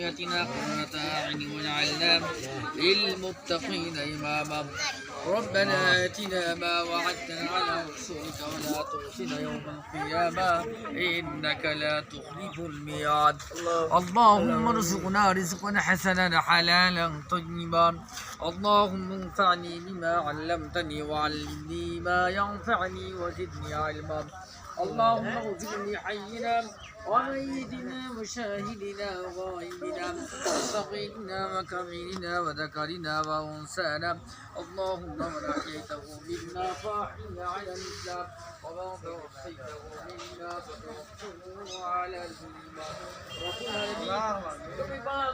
ذريتنا قرة أعين واجعلنا للمتقين إماما. ربنا آتنا ما وعدتنا على رسولك ولا تخزنا يوم القيامة. إنك لا تخلف الميعاد. اللهم ارزقنا رزقا حسنا حلالا طيبا. اللهم انفعني بما علمتني وعلمني ما ينفعني وزدني علما. اللهم اغفر لحينا وميتنا وشاهدنا وغائبنا وصغيرنا وكبيرنا وذكرنا وانثانا اللهم من احييته منا فاحينا على الاسلام ومن توفيته منا فتوفه على الايمان ربنا তুমি বাদ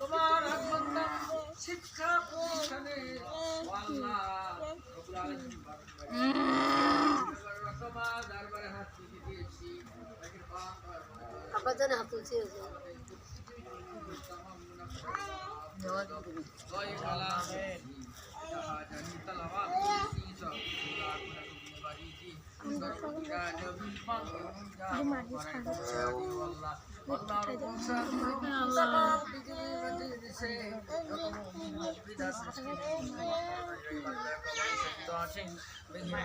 তোমার শিক্ষা প্রদানে আল্লাহ রব্বুল আলামিন তোমার দরবারে হাত তুলে দিয়েছি 你好你好你好你好你好你好你好你好你 আব্বা জানে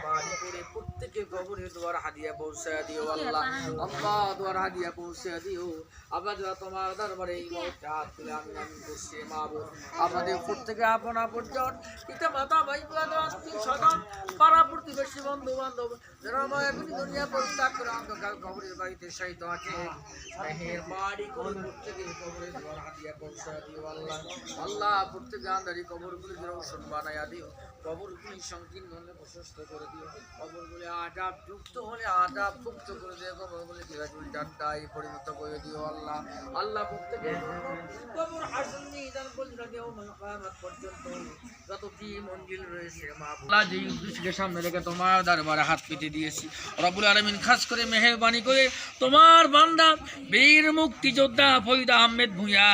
হাত তুলছে প্রত্যেকে কবরে দোয়ার হাদিয়া পৌঁছে দিও আল্লাহ। আল্লাহ দোয়ার হাদিয়া পৌঁছে দিও। আমরা যারা তোমার দরবারে এই মুহূর্তে হাত তুলে আমি আমি করছি মাহবুব। আমাদের প্রত্যেকে আপন আপনজন পিতা মাতা ভাই বোন আত্মীয় স্বজন, পাড়া করে করে কবরগুলি সংকীর্ণ হলে প্রশস্ত করে দিও। কবরগুলি আজাব যুক্ত হলে আজাব মুক্ত করে দিও। কবরগুলি বিরাজুল ডান্ডায় পরিণত করে দিও আল্লাহ। আল্লাহ প্রত্যেকের কবর হাসন নিদান পর্যন্ত দিও কিয়ামত পর্যন্ত যত কি মঞ্জিল রয়েছে আল্লাহ যে উদ্দেশ্যকে সামনে রেখে তোমার দরবারে হাত পেতে দিয়েছি। রবুল আলমিন খাস করে মেহরবানি করে তোমার বান্দা, বীর মুক্তিযোদ্ধা ফরিদা আহমেদ ভূঁইয়া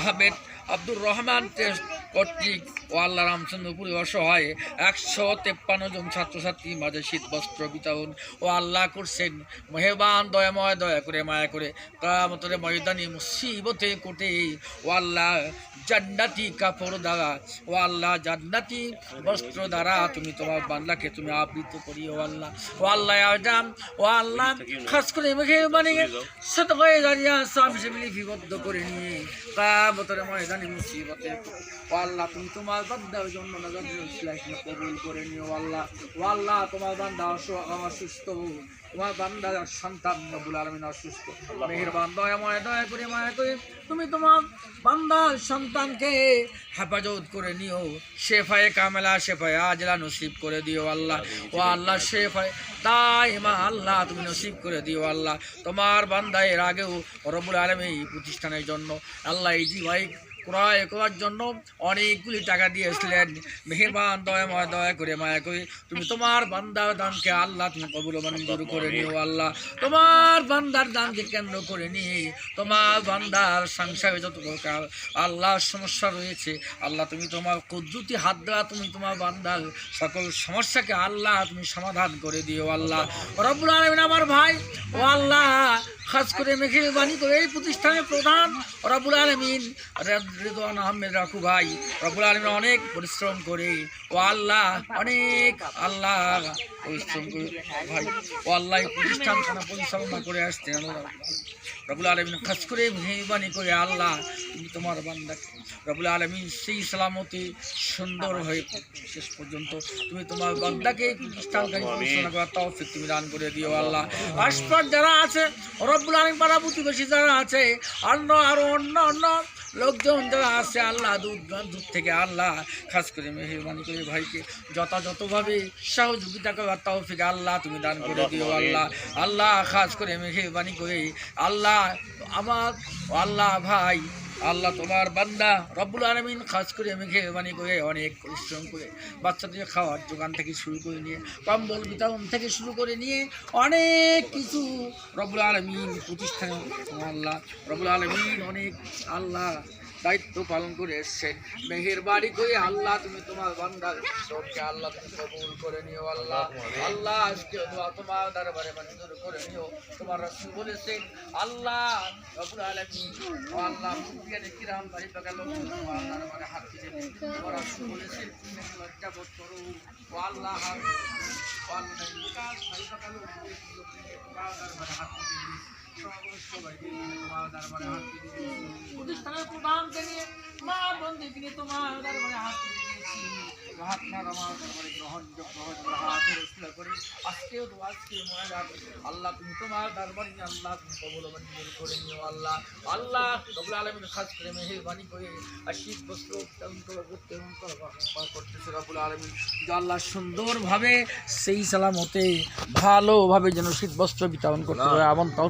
আহমেদ আব্দুর রহমান টেস্ট কর্তৃক ও আল্লাহ রামচন্দ্রপুরে অসহায় একশো তেপ্পান্ন জন ছাত্রছাত্রী মাঝে শীত, বস্ত্র বিতরণ। ও আল্লাহ করছেন মেহবান দয়াময়, দয়া করে, মায়া করে। কামতরে ময়দানি মুসিবতে কোটে। ও আল্লাহ জান্নাতি কাপড় দ্বারা, ও আল্লাহ জান্নাতি বস্ত্র দ্বারা তুমি তোমার বান্দাকে তুমি আবৃত করি ও আল্লাহ। ও আল্লাহ আজাম ও আল্লাহ খাস করে মেহরবানি শত হয়ে দাঁড়িয়ে স্বামী হিসেবে লিপিবদ্ধ করে নিয়ে। কামতরে ময়দানি মুসিবতে ও আল্লাহ তুমি তোমার বান্দার জন্য নজর কবুল করে নিও আল্লাহ। ও আল্লাহ তোমার বান্দা অসুস্থ। তোমার বান্দার সন্তান নবুল আলমিন অসুস্থ। মেহেরবান দয়াময় দয়া করে মায়া করে। তুমি তোমার বান্দার সন্তানকে হেফাজত করে নিও। শেফায়ে কামেলা শেফায়ে আজলা নসিব করে দিও আল্লাহ। ও আল্লাহ শেফায়ে তাই মা আল্লাহ তুমি নসিব করে দিও আল্লাহ। তোমার বান্দা এর আগেও রবুল আলমী এই প্রতিষ্ঠানের জন্য আল্লাহ এই জিভাই ক্রয় করার জন্য অনেকগুলি টাকা দিয়েছিলেন। মেহরবান দয়াময় দয়া করে মায়া করে। তুমি তোমার বান্দার দানকে আল্লাহ তুমি কবুল মঞ্জুর করে নিও আল্লাহ। তোমার বান্দার দানকে কেন্দ্র করে নিয়ে তোমার বান্দার সংসারে যত প্রকার আল্লাহ সমস্যা রয়েছে, আল্লাহ তুমি তোমার কুদ্রুতি হাত দ্বারা তুমি তোমার বান্দার সকল সমস্যাকে আল্লাহ তুমি সমাধান করে দিও আল্লাহ। রব্বুল আলমিন আমার ভাই, ও আল্লাহ, খাস করে মেহেরবানি করে এই প্রতিষ্ঠানের প্রধান রবুল আলমিন রেদওয়ান আহমেদ রাখু ভাই রবুল আলমিন অনেক পরিশ্রম করে। ও আল্লাহ, অনেক আল্লাহ পরিশ্রম করে ভাই। ও আল্লাহ প্রতিষ্ঠানখানা পরিচালনা করে আসতেন রবুল আলমিন খাস করে মেহরবানি করে আল্লাহ, তুমি তোমার বান্দা। রবুল আলমিন সেই সালামতি সুন্দর হয়ে শেষ পর্যন্ত তুমি তোমার বান্দাকে প্রতিষ্ঠানকারী পরিচালনা করার তৌফিক তুমি দান করে দিও আল্লাহ। আশপাশ যারা আছে, রব্বুল আলমিন পাড়া প্রতিবেশী যারা আছে, অন্য আরও অন্য অন্য লোকজন যারা আসে আল্লাহ দূর দূর থেকে আল্লাহ খাস করে মেহরবানি করে ভাইকে। যথাযথভাবে সহযোগিতা তাও তৌফিক আল্লাহ তুমি দান করে দিও আল্লাহ। আল্লাহ খাস করে মেহরবানি করে আল্লাহ আমার আল্লাহ ভাই আল্লাহ তোমার বান্দা রব্বুল আলমিন খাস করে আমি খেয়ে মানে করে অনেক পরিশ্রম করে বাচ্চাদের খাওয়ার দোকান থেকে শুরু করে নিয়ে, কম্বল বিতরণ থেকে শুরু করে নিয়ে অনেক কিছু রব্বুল আলমিন প্রতিষ্ঠানে আল্লাহ, রব্বুল আলমিন অনেক আল্লাহ দায়িত্ব পালন করে এসছেন। মেহেরবাড়ি করে আল্লাহ, তুমি তোমার বান্দার সবকে আল্লাহ তুমি কবুল করে নিও, আল্লাহ। আল্লাহ, আজকে তোমার দরবারে মঞ্জুর করে নিও। তোমার রাসূল বলেছেন, আল্লাহ রব্বুল আলামিন, ও আল্লাহ মুখিয়ানে কিরাম বাড়ি তোমার দরবারে হাত দিয়ে তোমার বলেছেন, তুমি লজ্জা বোধ করো। ও আল্লাহ ও আল্লাহ তোমার দরবারে হাত প্রতিষ্ঠানের প্রধানকে নিয়ে মা বন্ধুকে নিয়ে তোমার দরবারে হাত আমার দরবারে করে আজকেও তো আজকে মনে রাখো আল্লাহ তুমি তোমার দরবারে আল্লাহ তুমি কবল মঞ্জুর করে নিও আল্লাহ। আল্লাহ রবুল আলমিন খাস করে মেহেরবানি করে আর শীত বস্ত্র উত্তোলন করে করতে করতেছে আলমিন। আল্লাহ সুন্দরভাবে সেই সালামতে ভালোভাবে যেন শীত বস্ত্র বিতরণ করতে পারে এমন তাও